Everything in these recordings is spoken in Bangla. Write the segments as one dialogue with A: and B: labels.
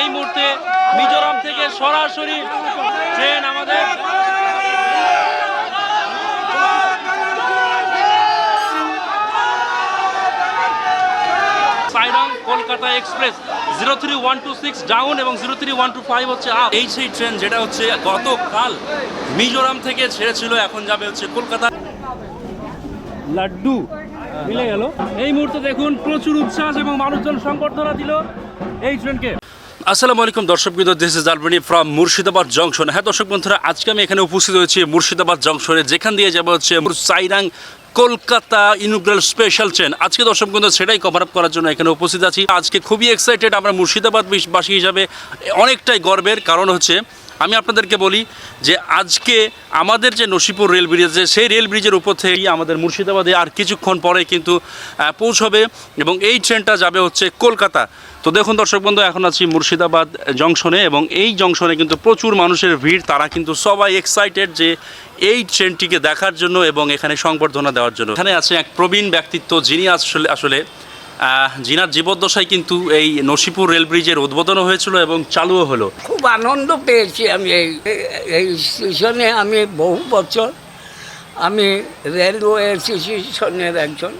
A: এই মুহূর্তে মিজোরাম থেকে সরাসরি ট্রেন আমাদের Sairang Kolkata express zero three one two six down এবং zero three one two five হচ্ছে আপ। এই সেই ট্রেন যেটা হচ্ছে গতকাল মিজোরাম থেকে ছেড়েছিল এখন যাবে হচ্ছে কলকাতা। লাড্ডু মিলে গেল। এই মুহূর্তে দেখুন প্রচুর উচ্ছ্বাস এবং মানুষজন সংবর্ধনা দিল এই ট্রেনকে। আসসালামু আলাইকুম, দর্শক বিন্দু this is Albeni from Murshidabad junction হ্যাঁ দর্শক বন্ধুরা, আজকে আমি এখানে উপস্থিত হয়েছি মুর্শিদাবাদ জংশনে যেখান দিয়ে যাব হচ্ছে Sairang Kolkata inaugural special train আজকে দর্শক বন্ধু, সেটাই কভার আপ করার জন্য এখানে উপস্থিত আছি। আজকে খুবই এক্সাইটেড আমরা মুর্শিদাবাদ বাসী হিসাবে। অনেকটাই গর্বের কারণ হচ্ছে আমি আপনাদেরকে বলি যে আজকে আমাদের যে নসিপুর রেল ব্রিজ আছে, সেই রেল ব্রিজের উপর থেকেই আমাদের মুর্শিদাবাদে আর কিছুক্ষণ পরে কিন্তু পৌঁছবে এবং এই ট্রেনটা যাবে হচ্ছে কলকাতা। তো দেখুন দর্শক বন্ধু, এখন আছি মুর্শিদাবাদ জংশনে এবং এই জংশনে কিন্তু প্রচুর মানুষের ভিড়। তারা কিন্তু সবাই এক্সাইটেড যে এই ট্রেনটিকে দেখার জন্য এবং এখানে সংবর্ধনা দেওয়ার জন্য। এখানে আছে এক প্রবীণ ব্যক্তিত্ব যিনি আসলে আসলে যিনার জীবদ্দশায় কিন্তু এই নসিপুর রেল ব্রিজের উদ্বোধনও হয়েছিল এবং চালুও হলো।
B: খুব আনন্দ পেয়েছি আমি এই এই স্টেশনে। আমি বহু বছর আমি রেলওয়ে অ্যাসোসিয়েশনের একজন।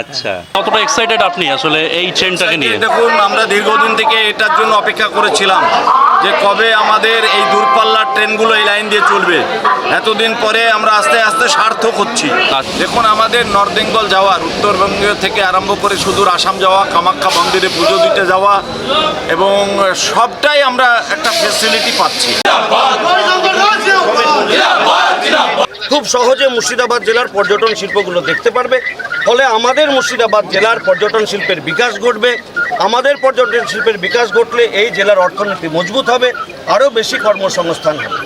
A: আচ্ছা। কতটা এক্সাইটেড আপনি আসলে এই ট্রেনটাকে নিয়ে?
C: দেখুন আমরা দীর্ঘদিন থেকে এটার জন্য অপেক্ষা করেছিলাম যে কবে আমাদের এই দূরপাল্লার ট্রেনগুলো এই লাইন দিয়ে চলবে। এতদিন পরে আমরা আস্তে আস্তে সার্থক হচ্ছি।
A: আচ্ছা।
C: দেখুন আমাদের নর্থ বেঙ্গল যাওয়ার উত্তরবঙ্গ থেকে আরম্ভ করে সুদূর আসাম যাওয়া কামাখ্যা মন্দিরে পুজো দিতে যাওয়া এবং সবটাই আমরা একটা ফেসিলিটি পাচ্ছি।
D: খুব সহজে মুর্শিদাবাদ জেলার পর্যটন শিল্পগুলো দেখতে পারবে। ফলে আমাদের মুর্শিদাবাদ জেলার পর্যটন শিল্পের বিকাশ ঘটবে। আমাদের পর্যটন শিল্পের বিকাশ ঘটলে এই জেলার অর্থনীতি মজবুত হবে, আরও বেশি কর্মসংস্থান হবে।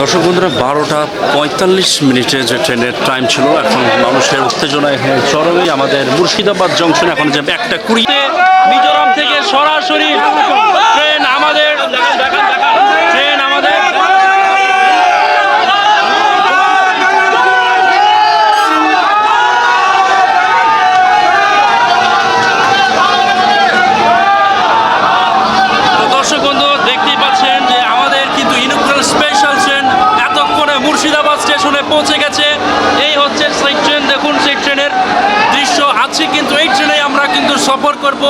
A: দর্শক বন্ধুরা, বারোটা পঁয়তাল্লিশ মিনিটে যে ট্রেনের টাইম ছিল, এখন মানুষের উত্তেজনা এখানে চরমে আমাদের মুর্শিদাবাদ জংশন এখন যাবে একটা কুড়িতে মিজোরাম থেকে সরাসরি ট্রেন আমাদের ট্রেন আমাদের তো দর্শক বন্ধু দেখতেই পাচ্ছেন যে আমাদের কিন্তু ইনুগ্রাল স্পেশাল ট্রেন এতক্ষণে মুর্শিদাবাদ স্টেশনে পৌঁছে গেছে এই হচ্ছে সেই ট্রেন দেখুন সেই ট্রেনের দৃশ্য আছে কিন্তু এই ট্রেনে আমরা কিন্তু সফর করব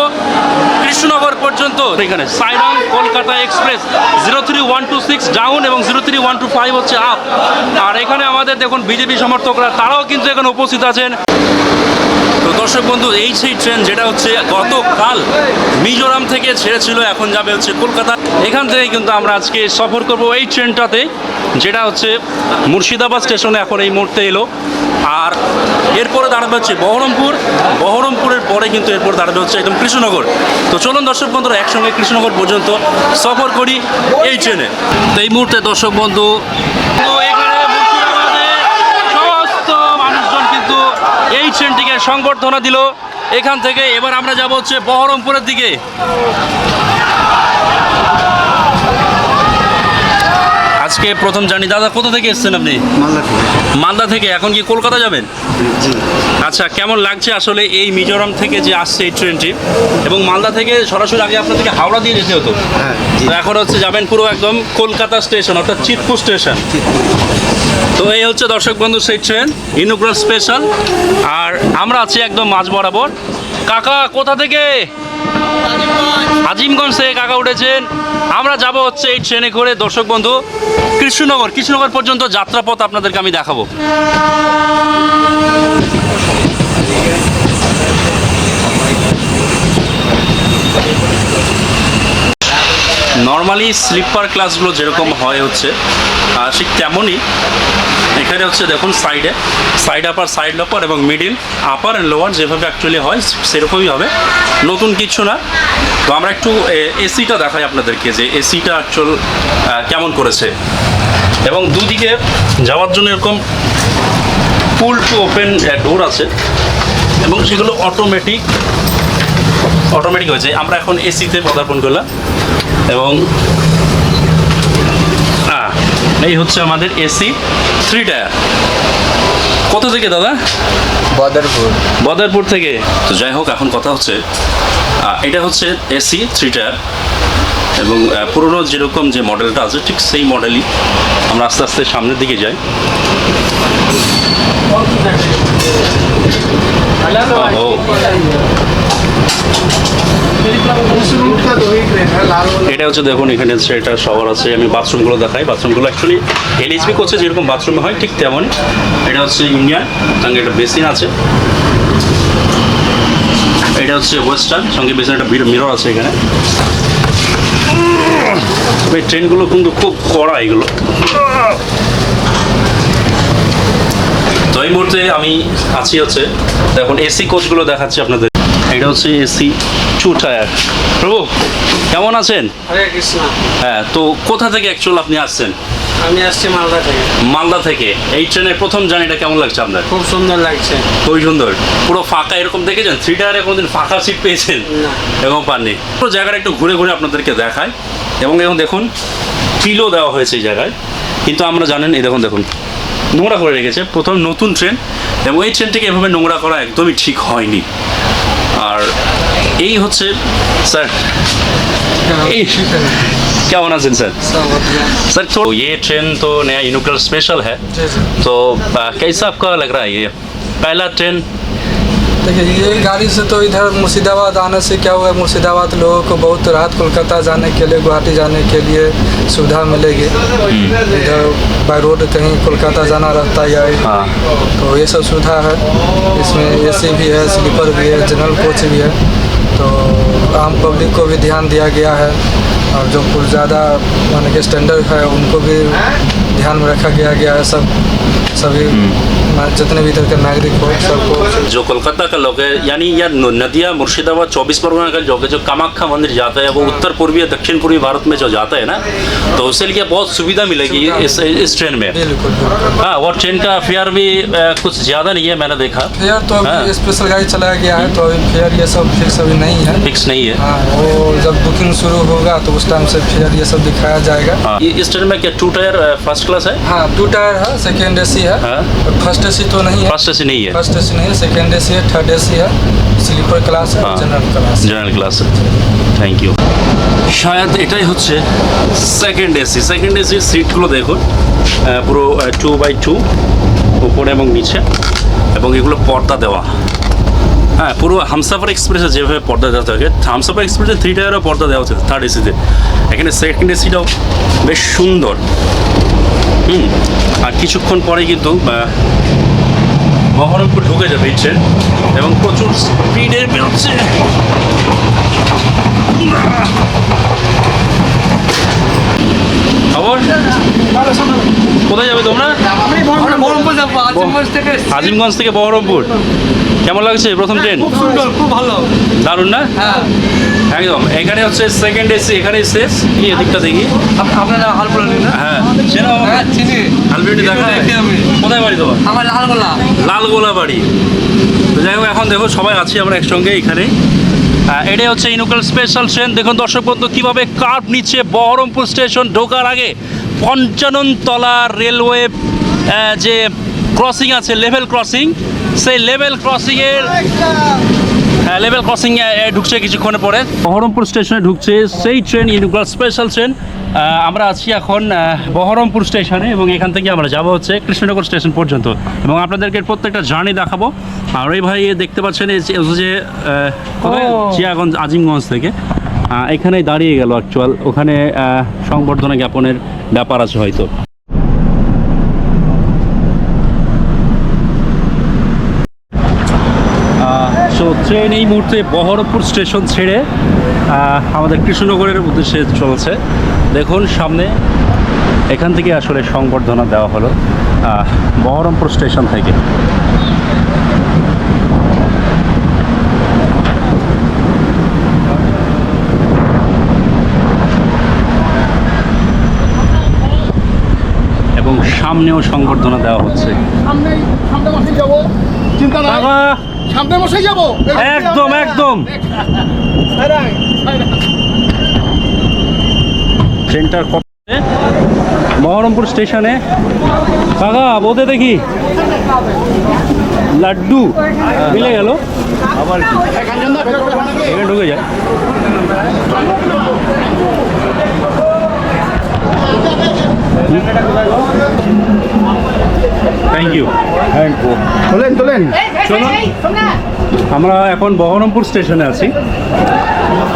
A: কৃষ্ণনগর পর্যন্ত। এখানে। Sairang Kolkata express zero three one two six down এবং zero three one two five হচ্ছে আপ আর এখানে আমাদের দেখুন বিজেপি সমর্থকরা তারাও কিন্তু এখানে উপস্থিত আছেন। তো দর্শক বন্ধু এই সেই ট্রেন যেটা হচ্ছে গতকাল মিজোরাম থেকে ছেড়েছিল এখন যাবে হচ্ছে কলকাতা। এখান থেকে কিন্তু আমরা আজকে সফর করব এই ট্রেনটাতে যেটা হচ্ছে মুর্শিদাবাদ স্টেশনে এখন এই মুহূর্তে এলো। আর এরপরে দাঁড়াবে হচ্ছে বহরমপুর। বহরমপুরের পরে কিন্তু এরপর দাঁড়াবে হচ্ছে একদম কৃষ্ণনগর। তো চলুন দর্শক বন্ধুরা, একসঙ্গে কৃষ্ণনগর পর্যন্ত সফর করি এই ট্রেনে তো এই মুহূর্তে দর্শক বন্ধু এই ট্রেনটিকে সংবর্ধনা দিল। এখান থেকে এবার আমরা যাব হচ্ছে বহরমপুরের দিকে। আজকে প্রথম জানি দাদা কোথা থেকে এসেছেন আপনি? মালদা থেকে। এখন কি কলকাতা যাবেন? আচ্ছা কেমন লাগছে আসলে এই মিজোরাম থেকে যে আসছে এই ট্রেনটি? এবং মালদা থেকে সরাসরি আগে আপনাদেরকে হাওড়া দিয়ে যেতে হতো। তো এখন হচ্ছে যাবেন পুরো একদম কলকাতা স্টেশন অর্থাৎ চিতপুর স্টেশন। তো এই হচ্ছে দর্শক বন্ধু সেই ট্রেন ইনুগ্রাল স্পেশাল। আর আমরা আছি একদম মাঝ বরাবর। কাকা, কোথা থেকে? আজিমগঞ্জ থেকে কাকা উঠেছেন। আমরা যাব হচ্ছে এই ট্রেনে করে। দর্শক বন্ধু, কৃষ্ণনগর কৃষ্ণনগর পর্যন্ত যাত্রাপথ আপনাদেরকে আমি দেখাবো। নর্মালি স্লিপার ক্লাসগুলো যেরকম হয় হচ্ছে ঠিক তেমনই এখানে হচ্ছে দেখুন সাইডে সাইড আপার সাইড লোপার এবং মিডিল আপার অ্যান্ড লোয়ার যেভাবে অ্যাকচুয়ালি হয়, সেরকমই হবে। নতুন কিছু না। তো আমরা একটু এসিটা দেখাই আপনাদেরকে যে এসিটা অ্যাকচুয়াল কেমন করেছে। এবং দুদিকে যাওয়ার জন্য এরকম ফুল টু ওপেন ডোর আছে। এবং সেগুলো অটোমেটিক অটোমেটিক হয়েছে। আমরা এখন এসিতে পদার্পণ করলাম। এবং এই হচ্ছে আমাদের এসি থ্রি টায়ার। কত থেকে দাদা?
E: বদরপুর।
A: বদরপুর থেকে। তো যাই হোক এখন কথা হচ্ছে এটা হচ্ছে এসি থ্রি টায়ার। এবং পুরনো যেরকম যে মডেলটা আছে ঠিক সেই মডেলই। আমরা আস্তে আস্তে সামনের দিকে যাই। ও এটা হচ্ছে দেখুন, এখানে এটা শওয়ার আছে, আমি বাথরুমগুলো দেখাই। বাথরুমগুলো অ্যাকচুয়ালি এলএইচবি করছে, যেরকম বাথরুমে হয়, ঠিক তেমনই। এটা হচ্ছে ইন্ডিয়ান সঙ্গে একটা বেসিন আছে। এটা হচ্ছে ওয়েস্টার্ন সঙ্গে বেসিন একটা মিরর আছে এখানে। এই ট্রেনগুলো কিন্তু খুব কড়া এগুলো। তো এই মুহূর্তে আমি আছি হচ্ছে, দেখুন এসি কোচগুলো দেখাচ্ছি আপনাদের। এটা হচ্ছে এসি টু টায়ার। প্রভু কেমন আছেন?
E: হরে কৃষ্ণ।
A: হ্যাঁ তো কোথা থেকে অ্যাকচুয়াল আপনি আসছেন?
E: আমি আসছি মালদা থেকে।
A: মালদা থেকে। এই ট্রেনের প্রথম জার্নিটা কেমন লাগছে আপনার?
E: খুব সুন্দর লাগছে।
A: খুবই সুন্দর। পুরো ফাঁকা এরকম দেখেছেন? থ্রি টায়ারে কোনোদিন ফাঁকা সিট পেয়েছেন। এরকম পাননি। পুরো জায়গাটা একটু ঘুরে ঘুরে আপনাদেরকে দেখায় এবং এখন দেখুন পিলো দেওয়া হয়েছে এই জায়গায়। কিন্তু আমরা জানেন এই দেখুন দেখুন নোংরা করে রেখেছে। প্রথম নতুন ট্রেন এবং এই ট্রেনটিকে এভাবে নোংরা করা একদমই ঠিক হয়নি। আর এই হচ্ছে স্যার এই কেমন আছেন স্যার सर तो ये ट्रेन तो नया यूनिकल स्पेशल है तो आ, कैसा आपका लग रहा है ये पहला ट्रेन
F: देखिए ये गाड़ी से तो इधर मुर्शिदाबाद आने से क्या हुआ? है मुर्शिदाबाद लोगों को बहुत रात कोलकाता जाने के लिए गुवाहाटी जाने के लिए सुविधा मिलेगी। इधर बाई रोड कहीं कोलकाता जाना रहता है या
A: हाँ।
F: तो ये सब सुविधा है। इसमें एसी भी है स्लीपर भी है जनरल कोच भी है। तो आम पब्लिक को भी ध्यान दिया गया है। और जो कुछ ज़्यादा माने के स्टैंडर्ड है उनको भी ध्यान में रखा गया गया है सब। सभी मा- जितने भी इधर के नागरिक हो सबको
A: जो कोलकाता का लोग है यानी या नदिया मुर्शिदाबाद चौबीस परगना का लोग है जो कामाख्या मंदिर जाता है वो उत्तर पूर्वी या दक्षिण पूर्वी भारत में जो जाता है ना तो उसके लिए बहुत सुविधा मिलेगी इस इस ट्रेन में। हाँ और ट्रेन का फेयर भी कुछ ज़्यादा नहीं है मैंने देखा।
F: फेयर तो
A: हाँ।
F: स्पेशल गाड़ी चलाया गया है तो अभी फेयर ये सब फिक्स अभी नहीं है।
A: फिक्स नहीं है।
F: हाँ वो जब बुकिंग शुरू होगा तो उस टाइम से फेयर ये सब दिखाया जाएगा।
A: हाँ। इस ट्रेन में क्या टू टायर फ़र्स्ट क्लास है?
F: हाँ टू टायर है सेकेंड एसी है।
A: हाँ।
F: फर्स्ट एसी तो नहीं है
A: फर्स्ट ऐसे नहीं है
F: फर्स्ट एसी नहीं है सेकेंड एसी है थर्ड एसी है स्लीपर क्लास है
A: हाँ।
F: जनरल क्लास है
A: জেনারেল ক্লাস থ্যাংক ইউ শায়দ এটাই হচ্ছে সেকেন্ড এসি সেকেন্ড এসির সিটগুলো দেখুন আহ, পুরো টু বাই টু উপরে এবং নিচে এবং এগুলো পর্দা দেওয়া হ্যাঁ পুরো হামসাফার এক্সপ্রেসে যেভাবে পর্দা দেওয়া থাকে হামসাফার এক্সপ্রেসে থ্রি টায়ারও পর্দা দেওয়া হচ্ছে থার্ড এসিতে এখানে সেকেন্ড এসিটাও বেশ সুন্দর হুম। আর কিছুক্ষণ পরে কিন্তু মহরমপুর ঢুকে যাবে ইচ্ছে। এবং প্রচুর স্পিডে বেরোচ্ছে। কোথায় যাবে তোমরা? আজিমগঞ্জ থেকে বহরমপুর। কেমন লাগছে প্রথম ট্রেন?
F: খুব ভালো।
A: দারুণ না?
F: হ্যাঁ।
A: একদম। এখানে হচ্ছে সেকেন্ড এসি এখানে শেষ। কি এদিকটা দেখি।
F: আপনারা হালপুরা না।
A: হ্যাঁ।
F: হ্যাঁ চিনি।
A: দেখা। কোথায় বাড়ি তোমার?
F: আমার লালগোলা।
A: লালগোলা বাড়ি। তো যাই হোক এখন দেখো সবাই আছি আমরা একসঙ্গে এখানে। এটাই হচ্ছে ইনুকাল স্পেশাল ট্রেন দেখুন দর্শক বন্ধু, কীভাবে কার্ভ নিচ্ছে বহরমপুর স্টেশন ঢোকার আগে পঞ্চাননতলা রেলওয়ে যে ক্রসিং আছে লেভেল ক্রসিং সেই লেভেল ক্রসিংয়ের লেভেল ক্রসিং এ ঢুকছে কিছুক্ষণ পরে। বহরমপুর স্টেশনে ঢুকছে সেই ট্রেন ইনুকাল স্পেশাল ট্রেন আমরা আছি এখন বহরমপুর স্টেশনে এবং এখান থেকে আমরা যাব হচ্ছে কৃষ্ণনগর স্টেশন পর্যন্ত। এবং আপনাদেরকে প্রত্যেকটা জার্নি দেখাবো। আর এই ভাই দেখতে পাচ্ছেন এই যে চিয়াগঞ্জ আজিমগঞ্জ থেকে। এখানেই দাঁড়িয়ে গেল অ্যাকচুয়াল ওখানে সংবর্ধনা জ্ঞাপনের ব্যাপার আছে হয়তো সো ট্রেন এই মুহূর্তে বহরমপুর স্টেশন ছেড়ে আমাদের কৃষ্ণনগরের উদ্দেশ্যে চলছে। দেখুন সামনে এখান থেকে আসলে সংবর্ধনা দেওয়া হলো বহরমপুর স্টেশন থেকে। এবং সামনেও সংবর্ধনা দেওয়া হচ্ছে।
G: সামনে সামনে যাব। চিন্তা নাই।
A: বাবা!
G: সামনে মাসে যাব।
A: একদম একদম। ট্রেনটার বহরমপুর স্টেশনে। কাকা বোধে দেখি। লাড্ডু। মিলে গেল। আবার এখানে ঢুকে যায়। থ্যাংক ইউ থ্যাংক ইউ
G: তোলেন তোলেন।
A: চলুন আমরা এখন বহরমপুর স্টেশনে আছি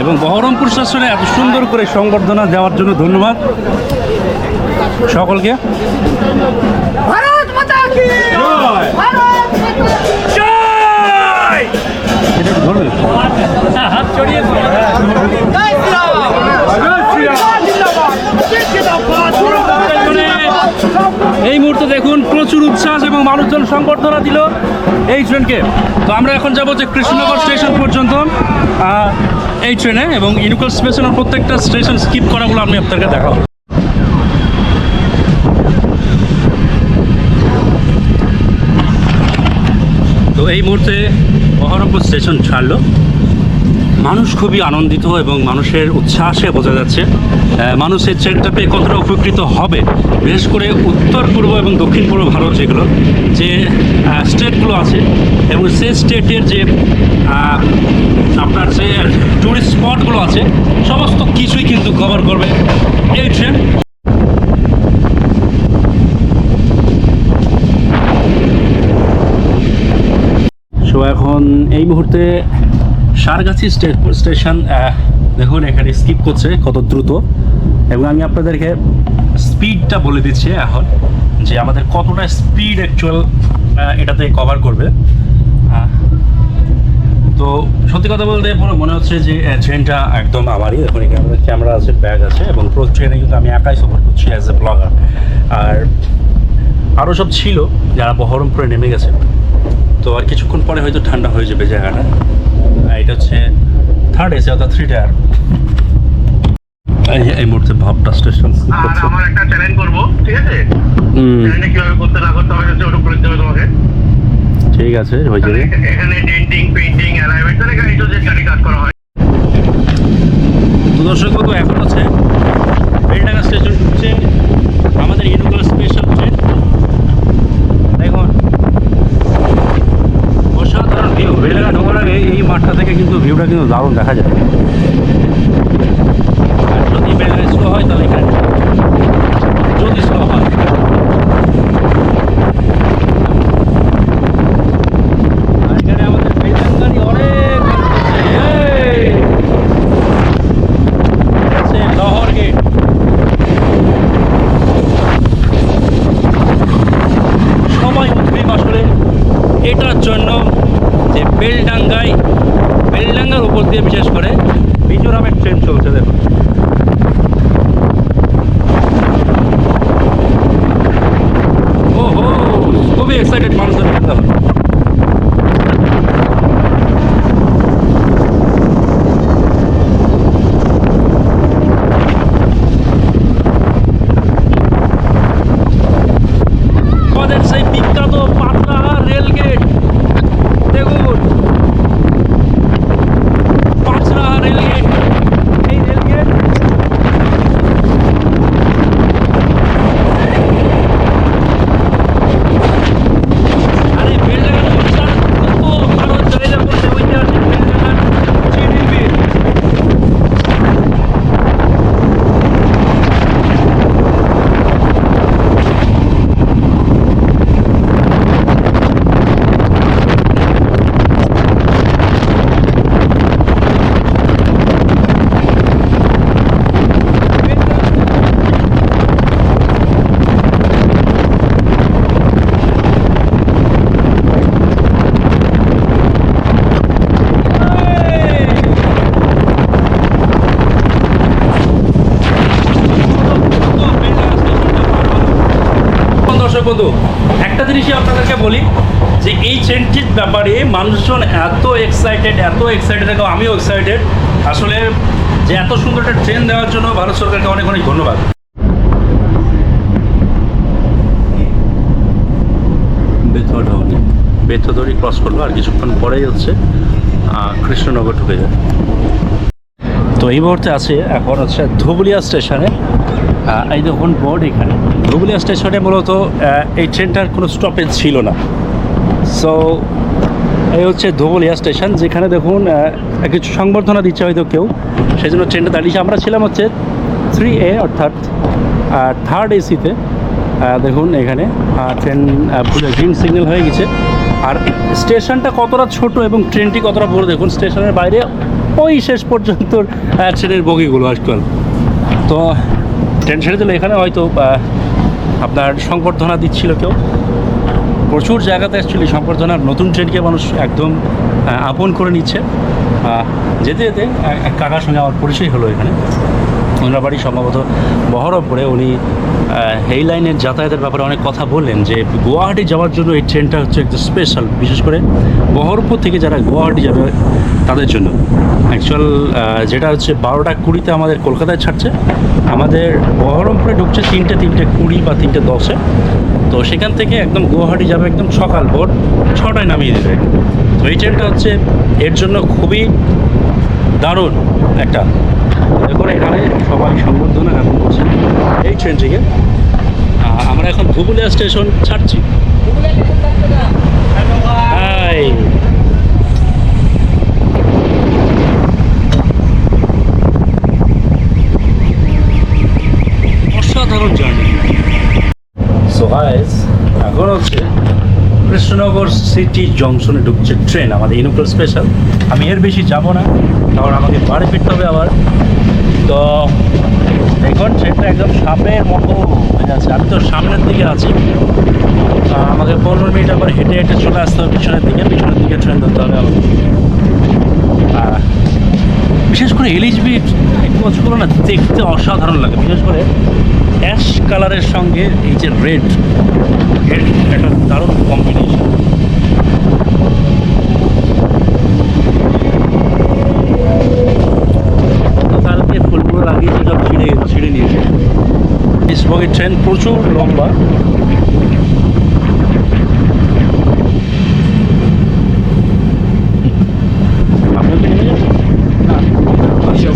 A: এবং বহরমপুর স্টেশনে এত সুন্দর করে সংবর্ধনা দেওয়ার জন্য ধন্যবাদ সকলকে।
H: ভারত মাতা কি? ভারত মাতা
A: এটা ধরবে? হাত চড়িয়ে দেখুন, প্রচুর উচ্ছ্বাস এবং মানুষজন সংবর্ধনা দিল এই ট্রেনকে। তো আমরা এখন যাব যে কৃষ্ণনগর স্টেশন পর্যন্ত এই ট্রেনে এবং ইনুকল স্টেশনের প্রত্যেকটা স্টেশন স্কিপ করাগুলো আমি আপনাকে দেখাবো। তো এই মুহূর্তে বহরমপুর স্টেশন ছাড়লো। মানুষ খুবই আনন্দিত এবং মানুষের উচ্ছ্বাসে বোঝা যাচ্ছে আহ, মানুষ এই পেয়ে কতটা উপকৃত হবে। বিশেষ করে উত্তর পূর্ব এবং দক্ষিণ পূর্ব ভারত যেগুলো যে স্টেটগুলো আছে এবং সেই স্টেটের যে আপনার যে টুরিস্ট স্পটগুলো আছে সমস্ত কিছুই কিন্তু কভার করবে এই ট্রেন সো এখন এই মুহূর্তে সারগাছি স্টে- স্টেশন দেখুন, এখানে স্কিপ করছে কত দ্রুত। এবং আমি আপনাদেরকে স্পিডটা বলে দিচ্ছি এখন যে আমাদের কতটা স্পিড অ্যাকচুয়াল এটাতে কভার করবে। তো সত্যি কথা বলতে পুরো মনে হচ্ছে যে ট্রেনটা একদম আমারই। দেখুন, এখানে আমাদের ক্যামেরা আছে ব্যাগ আছে, এবং পুরো ট্রেনে কিন্তু আমি একাই সফর করছি অ্যাজ এ ব্লগার আর আরও সব ছিল, যারা বহরমপুরে নেমে গেছে। তো আর কিছুক্ষণ পরে হয়তো ঠান্ডা হয়ে যাবে জায়গাটা। এটা হচ্ছে থার্ড এসি অর্থাৎ থ্রি টায়ার এই মুহূর্তে ভাবটা স্টেশন
I: আর আমার একটা চ্যালেঞ্জ করব ঠিক আছে? কীভাবে করতে না করতে হবে সেটা ওটা করে তোমাকে।
A: ঠিক আছে হয়ে যাবে
I: এখানে ডেন্টিং পেইন্টিং অ্যালাইনমেন্ট তাহলে গাড়ি তো যে গাড়ি কাজ করা হয়।
A: তো দর্শক বন্ধু এখন হচ্ছে বেলডাঙ্গা স্টেশন হচ্ছে আমাদের ইনুগুলো স্পেশাল ট্রেন দেখুন অসাধারণ ভিউ বেলডাঙ্গা ঢোকার আগে এই মাঠটা থেকে কিন্তু ভিউটা কিন্তু দারুণ দেখা যায়। আর যদি স্লো হয় তাহলে এখানে যদি স্লো হয় আর এখানে আমাদের বেলডাঙ্গারই অনেক মানুষ আছে। এই! আছে লহর গেট সবাই উদ্ভিদ আসলে এটার জন্য যে বেলডাঙ্গায় বেলডাঙ্গার উপর দিয়ে বিশেষ করে মিজোরামের ট্রেন চলছে দেখুন ওহো খুবই এক্সাইটেড মানুষদের দেখতে হবে আমাদের সেই বিখ্যাত পাটনা রেলগেট দেখুন পাঁচরা রেলগেট এই রেলগেট আরে বেলডাঙ্গা বিশাল কত ভারত জায়গা করতে ঐতিহাসিক বেলডাঙ্গা জিডিপি দর্শক বন্ধু একটা জিনিসই আপনাদেরকে বলি যে এই ট্রেনটির ব্যাপারে মানুষজন এত এক্সাইটেড এত এক্সাইটেড এবং আমিও এক্সাইটেড আসলে যে এত সুন্দর একটা ট্রেন দেওয়ার জন্য ভারত সরকারকে অনেক অনেক ধন্যবাদ। বেথুদড়ি ক্রস করল আর কিছুক্ষণ পরেই হচ্ছে কৃষ্ণনগর ঢুকে যায় তো এই মুহূর্তে আছে এখন হচ্ছে ধুবুলিয়া স্টেশনে। এই দেখুন বোর্ড এখানে। ধুবুলিয়া স্টেশনে মূলত এই ট্রেনটার কোনো স্টপেজ ছিল না। সো এই হচ্ছে ধোবলিয়া স্টেশন, যেখানে দেখুন কিছু সংবর্ধনা দিচ্ছে হয়তো কেউ। সেই জন্য ট্রেনটা দাঁড়িয়েছে আমরা ছিলাম হচ্ছে থ্রি এ অর্থাৎ থার্ড এসিতে দেখুন এখানে ট্রেন গ্রিন সিগন্যাল হয়ে গেছে। আর স্টেশনটা কতটা ছোট এবং ট্রেনটি কতটা বড়, দেখুন, স্টেশনের বাইরে ওই শেষ পর্যন্ত ট্রেনের বগিগুলো আজকাল। তো, ট্রেন ছেড়ে দিলে এখানে, হয়তো আপনার সংবর্ধনা দিচ্ছিল কেউ। প্রচুর জায়গাতে অ্যাকচুয়ালি সম্বর্ধনার নতুন ট্রেনকে মানুষ একদম আপন করে নিচ্ছে। যেতে যেতে এক- কাকার সঙ্গে আমার পরিচয় হলো এখানে। ওনার বাড়ি সম্ভবত বহরমপুরে। উনি এই লাইনের যাতায়াতের ব্যাপারে অনেক কথা বললেন যে গুয়াহাটি যাওয়ার জন্য এই ট্রেনটা হচ্ছে একদম স্পেশাল বিশেষ করে বহরমপুর থেকে যারা গুয়াহাটি যাবে তাদের জন্য। অ্যাকচুয়াল যেটা হচ্ছে বারোটা কুড়িতে আমাদের কলকাতায় ছাড়ছে। আমাদের বহরমপুরে ঢুকছে তিনটে তিনটে কুড়ি বা তিনটে দশে। তো সেখান থেকে একদম গুয়াহাটি যাবে একদম সকাল ভোর ছটায় নামিয়ে দেবে। তো এই ট্রেনটা হচ্ছে এর জন্য খুবই দারুণ একটা। দেখুন এখানে সবাই সম্বর্ধনা জ্ঞাপন করছে এই ট্রেনটিকে আমরা এখন ধুবুলিয়া স্টেশন ছাড়ছি হাই অসাধারণ জার্নি সো গাইস এখন হচ্ছে কৃষ্ণনগর সিটি জংশনে ঢুকছে ট্রেন আমাদের ইনুকল স্পেশাল আমি এর বেশি যাব না কারণ আমাকে বাড়ি ফিরতে হবে আবার। তো দেখুন ট্রেনটা একদম সামনের মতো হয়ে যাচ্ছে আমি তো সামনের দিকে আছি। আমাকে পনেরো মিনিট আবার হেঁটে হেঁটে চলে আসতে হবে পিছনের দিকে পিছনের দিকে ট্রেন ধরতে হবে আহ, বিশেষ করে এলএইচবি কোচগুলো না, দেখতে অসাধারণ লাগে। বিশেষ করে অ্যাশ কালারের সঙ্গে এই যে রেড এর একটা দারুণ কম্বিনেশন ফুলগুলো লাগিয়েছে সব ছিঁড়ে ছিঁড়ে নিয়েছে ট্রেন প্রচুর লম্বা আপনার কি নেমে যাবেন? আচ্ছা।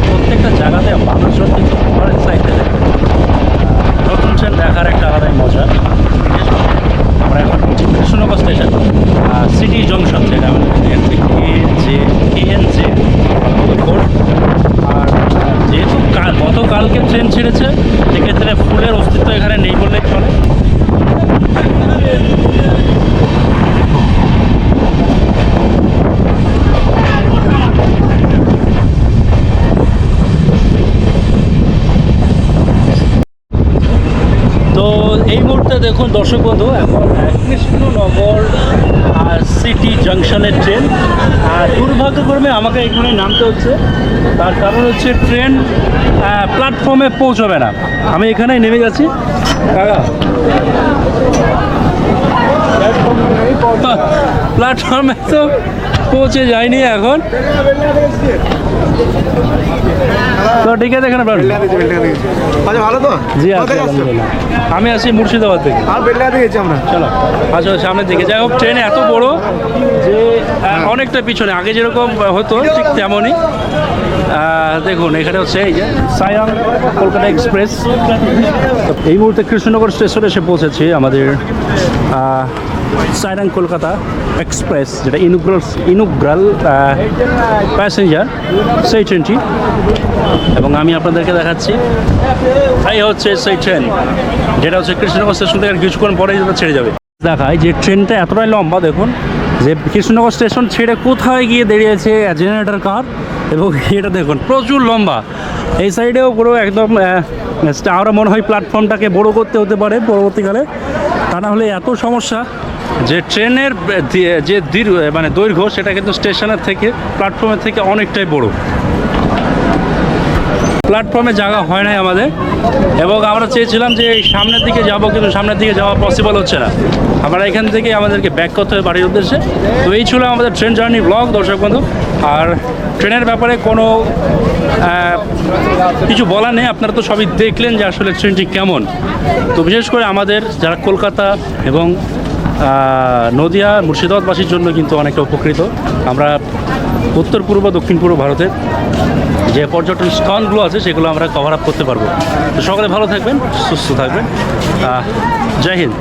A: প্রত্যেকটা জায়গাতে মানুষজন কিন্তু খুব এক্সাইটেড নতুন ট্রেন দেখার একটা আলাদাই মজা বিশেষ করে আমরা এখন হচ্ছি কৃষ্ণনগর স্টেশন সিটি জংশন যেটা আমাদের কে যে এন জে কোড আর আহ, যেহেতু কাল গতকালকে ট্রেন ছেড়েছে সেক্ষেত্রে ফুলের অস্তিত্ব এখানে নেই বললেই চলে তো এই মুহূর্তে দেখুন দর্শক বন্ধু, এখন কৃষ্ণনগর সিটি জাংশনের ট্রেন। আর দুর্ভাগ্যক্রমে আমাকে এখানে নামতে হচ্ছে। তার কারণ হচ্ছে ট্রেন প্ল্যাটফর্মে পৌঁছবে না। আমি এখানেই নেমে গেছি প্ল্যাটফর্মে তো পৌঁছে যায়নি এখন। তো ঠিক আছে এখানে।
G: আচ্ছা ভালো তো?
A: জি আমি আছি মুর্শিদাবাদ থেকে।
G: আর বেল্লাতে গেছি আমরা।
A: চলো আসলে সামনের দিকে। যাই হোক ট্রেন এত বড় যে আহ, অনেকটা পিছনে। আগে যেরকম হতো ঠিক তেমনই। দেখুন এখানে হচ্ছে এই যে সায়াং কলকাতা এক্সপ্রেস। এই মুহূর্তে কৃষ্ণনগর স্টেশনে এসে পৌঁছেছি আমাদের সাইরাং কলকাতা এক্সপ্রেস যেটা ইনুগ্রাল ইনুগ্রাল প্যাসেঞ্জার সেই ট্রেনটি এবং আমি আপনাদেরকে দেখাচ্ছি। এই হচ্ছে সেই ট্রেন যেটা হচ্ছে কৃষ্ণনগর স্টেশন থেকে কিছুক্ষণ পরেই যেটা ছেড়ে যাবে। দেখায় যে ট্রেনটা এতটাই লম্বা, দেখুন, যে কৃষ্ণনগর স্টেশন ছেড়ে কোথায় গিয়ে দাঁড়িয়েছে জেনারেটর কার এবং এটা দেখুন, প্রচুর লম্বা। এই সাইডেও পুরো একদম আরও মনে হয় প্ল্যাটফর্মটাকে বড় করতে হতে পারে পরবর্তীকালে। তা না হলে এত সমস্যা। যে ট্রেনের, যে দীর্ঘ মানে দৈর্ঘ্য সেটা কিন্তু স্টেশনের থেকে, প্ল্যাটফর্মের থেকে অনেকটাই বড়। প্ল্যাটফর্মে জায়গা হয় নাই আমাদের। এবং আমরা চেয়েছিলাম যে এই সামনের দিকে যাব, কিন্তু সামনের দিকে যাওয়া পসিবল হচ্ছে না। আমরা এখান থেকে আমাদেরকে ব্যাক করতে হবে বাড়ির উদ্দেশ্যে। তো এই ছিল আমাদের ট্রেন জার্নি ব্লগ দর্শক বন্ধু। আর ট্রেনের ব্যাপারে কোনো কিছু বলার নেই। আপনারা তো সবই দেখলেন যে আসলে ট্রেনটি কেমন। তো বিশেষ করে আমাদের যারা কলকাতা এবং নদিয়া, মুর্শিদাবাদবাসীর জন্য কিন্তু অনেকটা উপকৃত। আমরা উত্তর পূর্ব, দক্ষিণ পূর্ব ভারতের যে পর্যটন স্থানগুলো আছে, সেগুলো আমরা কভার আপ করতে পারব। তো সকলে ভালো থাকবেন, সুস্থ থাকবেন। জয় হিন্দ।